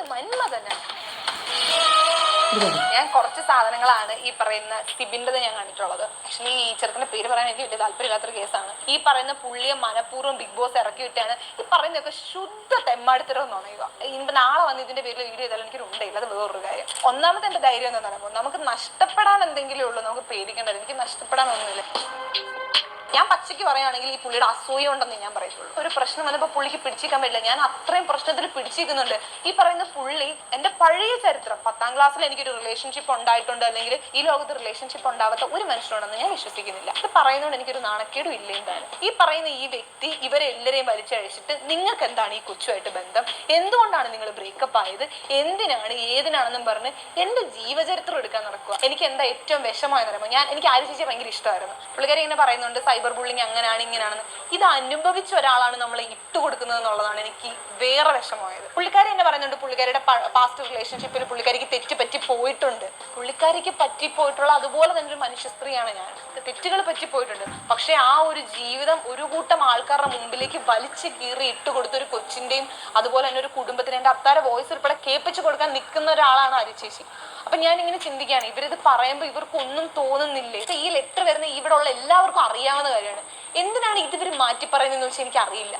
അത് തന്നെ. ഞാൻ കുറച്ച് സാധനങ്ങളാണ് ഈ പറയുന്ന സിബിന്റെത് ഞാൻ കണ്ടിട്ടുള്ളത് ആക്ച്വലി ഈ ചെറുക്കന്റെ പേര് പറയാൻ എനിക്ക് വലിയ താല്പര്യമില്ലാത്തൊരു കേസാണ്. ഈ പറയുന്ന പുള്ളിയെ മനഃപൂർവം ബിഗ് ബോസ് ഇറക്കി വിട്ടാണ്. ഈ പറയുന്നതൊക്കെ ശുദ്ധ തെമ്മാടിത്തരം പറയുക. ഇനിയിപ്പോൾ നാളെ വന്ന് ഇതിന്റെ പേരിൽ വീഡിയോ ചെയ്താലും എനിക്കൊരു ഉണ്ടയില്ല. അത് വേറൊരു കാര്യം. ഒന്നാമത്തെ എന്റെ ധൈര്യം എന്ന് പറയുമ്പോൾ നമുക്ക് നഷ്ടപ്പെടാൻ എന്തെങ്കിലും ഉള്ളൂ നമുക്ക് പേടിക്കേണ്ടത് എനിക്ക് നഷ്ടപ്പെടാനൊന്നുമില്ല. ഞാൻ പച്ചയ്ക്ക് പറയുകയാണെങ്കിൽ ഈ പുള്ളിയുടെ അസൂയ ഉണ്ടെന്ന് ഞാൻ പറയത്തുള്ളൂ. ഒരു പ്രശ്നം വന്നപ്പോൾ പുള്ളിക്ക് പിടിച്ചിരിക്കാൻ പറ്റില്ല. ഞാൻ അത്രയും പ്രശ്നത്തിൽ പിടിച്ചിരിക്കുന്നുണ്ട്. ഈ പറയുന്ന പുള്ളി എന്റെ പഴയ ചരിത്രം പത്താം ക്ലാസ്സിൽ എനിക്കൊരു റിലേഷൻഷിപ്പ് ഉണ്ടായിട്ടുണ്ട് അല്ലെങ്കിൽ ഈ ലോകത്ത് റിലേഷൻഷിപ്പ് ഉണ്ടാവാത്ത ഒരു മനുഷ്യനുണ്ടെന്ന് ഞാൻ വിശ്വസിക്കുന്നില്ല. ഇത് പറയുന്നതുകൊണ്ട് എനിക്കൊരു നാണക്കേടും ഇല്ല എന്താണ്. ഈ പറയുന്ന ഈ വ്യക്തി ഇവരെല്ലാരെയും വലിച്ചഴിച്ചിട്ട് നിങ്ങൾക്ക് എന്താണ് ഈ കൊച്ചുമായിട്ട് ബന്ധം? എന്തുകൊണ്ടാണ് നിങ്ങൾ ബ്രേക്കപ്പ് ആയത്? എന്തിനാണ്? ഏതിനാണെന്നും പറഞ്ഞ് എന്റെ ജീവചരിത്രം എടുക്കാൻ എനിക്ക് എന്താ ഏറ്റവും വിഷമമായെന്ന് പറയുമ്പോൾ ഞാൻ എനിക്ക് ആര്യ ചേച്ചി ഭയങ്കര ഇഷ്ടമായിരുന്നു. പുള്ളിക്കാരി ഇങ്ങനെ പറയുന്നുണ്ട് സൈബർ ബുള്ളിങ് അങ്ങനെയാണ് ഇങ്ങനെയാണെന്ന് ഇത് അനുഭവിച്ച ഒരാളാണ് നമ്മളെ ഇട്ട് കൊടുക്കുന്നത് എന്നുള്ളതാണ് എനിക്ക് വേറെ വിഷമമായത്. പുള്ളിക്കാരി എന്നെ പറയുന്നുണ്ട് പുള്ളിക്കാരിയുടെ പാസ്റ്റ് റിലേഷൻഷിപ്പിൽ പുള്ളിക്കാരിക്ക് തെറ്റ് പറ്റി പോയിട്ടുണ്ട്. പുള്ളിക്കാരിക്ക് പറ്റിപ്പോയിട്ടുള്ള അതുപോലെ തന്നെ ഒരു മനുഷ്യ സ്ത്രീയാണ് ഞാൻ. തെറ്റുകൾ പറ്റിപ്പോയിട്ടുണ്ട്. പക്ഷെ ആ ഒരു ജീവിതം ഒരു കൂട്ടം ആൾക്കാരുടെ മുമ്പിലേക്ക് വലിച്ചു കീറി ഇട്ട് കൊടുത്ത ഒരു കൊച്ചിന്റെയും അതുപോലെ തന്നെ ഒരു കുടുംബത്തിന് എന്റെ അത്താര വോയിസ് ഉൾപ്പെടെ കേൾപ്പിച്ചു കൊടുക്കാൻ നിൽക്കുന്ന ഒരാളാണ് അരിച്ചേച്ചി അപ്പൊ ഞാൻ ഇങ്ങനെ ചിന്തിക്കുകയാണ്. ഇവരിത് പറയുമ്പോൾ ഇവർക്കൊന്നും തോന്നുന്നില്ലേ? ഈ ലെറ്റർ വരുന്ന ഇവിടെ ഉള്ള എല്ലാവർക്കും അറിയാവുന്ന കാര്യമാണ്. എന്തിനാണ് ഇത് ഇവർ മാറ്റി പറയുന്നതെന്ന് വെച്ചാൽ എനിക്ക് അറിയില്ല